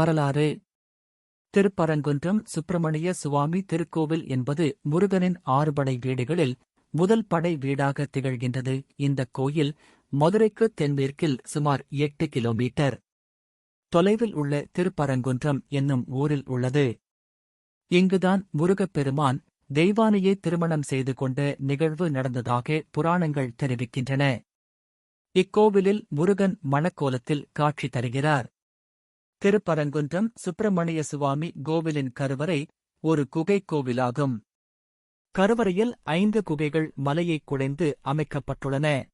வரலாறு. திருப்பரங்குன்றம் சுப்பிரமணிய சுவாமி திருக்கோவில் என்பது முருகனின் ஆறுபடை வீடுகளில் முதல் படை வீடாக திகழ்கின்றது. இந்த கோயில் மதுரைக்கு தென்மேற்கில் சுமார் எட்டு கிலோமீட்டர். தொலைவில் உள்ள திருப்பரங்குன்றம் என்னும் ஊரில் உள்ளது. இங்குதான் முருகப்பெருமான் தெய்வானையை திருமணம் செய்து கொண்ட நிகழ்வு நடந்ததாக புராணங்கள் தெரிவிக்கின்றன. இக்கோவிலில் முருகன் மணக்கோலத்தில் காட்சி தருகிறார். திருப்பரங்குன்றம் சுப்பிரமணிய சுவாமி கோவிலின் கருவறை ஒரு குகை கோவிலாகும். கருவறையில் ஐந்து குகைகள் மலையைக் குடைந்து அமைக்கப்பட்டுள்ளன.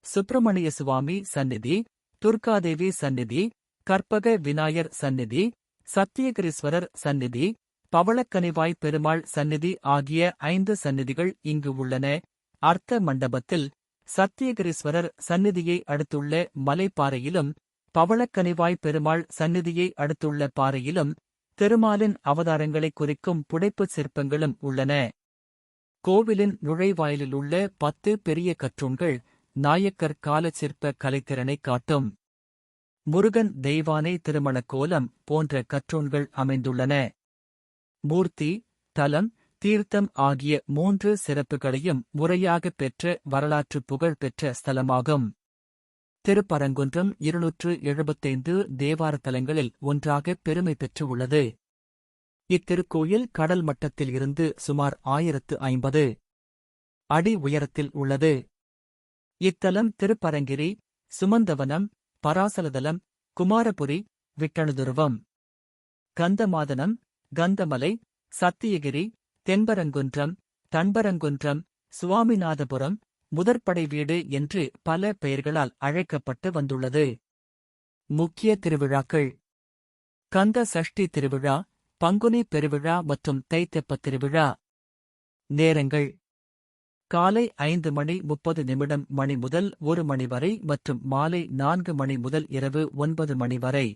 சுப்பிரமணிய சுவாமி சந்நிதி துர்காதேவி சந்நிதி கற்பக விநாயகர் சந்நிதி சத்தியகிரீஸ்வரர் சந்நிதி பவளக்கனிவாய் பெருமாள் சந்நிதி ஆகிய ஐந்து சந்நிதிகள் இங்கு உள்ளன. அர்த்த மண்டபத்தில் சத்தியகிரீஸ்வரர் சந்நிதியை அடுத்துள்ள மலைப்பாறையிலும் பவளக்கனிவாய் பெருமாள் சந்நிதியை அடுத்துள்ள பாறையிலும் திருமாலின் அவதாரங்களைக் குறிக்கும் புடைப்புச் சிற்பங்களும் உள்ளன. கோவிலின் நுழைவாயிலிலுள்ள பத்து பெரிய கற்றூண்கள் நாயக்கர் கால சிற்ப கலைத்திறனைக் காட்டும். முருகன் தெய்வானை திருமணக் கோலம் போன்ற கற்றூண்கள் அமைந்துள்ளன. மூர்த்தி தலம் தீர்த்தம் ஆகிய மூன்று சிறப்புகளையும் முறையாகப் பெற்ற வரலாற்று புகழ் பெற்ற ஸ்தலமாகும். திருப்பரங்குன்றம் இருநூற்று எழுபத்தைந்து தேவார தலங்களில் ஒன்றாக பெருமை பெற்று உள்ளது இத்திருக்கோயில் கடல் மட்டத்தில் இருந்து சுமார் ஆயிரத்து ஐம்பது அடி உயரத்தில் உள்ளது. இத்தலம் திருப்பரங்கிரி சுமந்தவனம் பராசலதலம் குமாரபுரி விட்டணுதுருவம் கந்தமாதனம் கந்தமலை சத்தியகிரி தென்பரங்குன்றம் தன்பரங்குன்றம் சுவாமிநாதபுரம் முதற்படை வீடு என்று பல பெயர்களால் அழைக்கப்பட்டு வந்துள்ளது. முக்கிய திருவிழாக்கள். கந்த சஷ்டி திருவிழா பங்குனி பெருவிழா மற்றும் தைத்தெப்ப திருவிழா. நேரங்கள். காலை ஐந்து மணி முப்பது நிமிடம் மணி முதல் ஒரு மணி வரை மற்றும் மாலை நான்கு மணி முதல் இரவு ஒன்பது மணி வரை.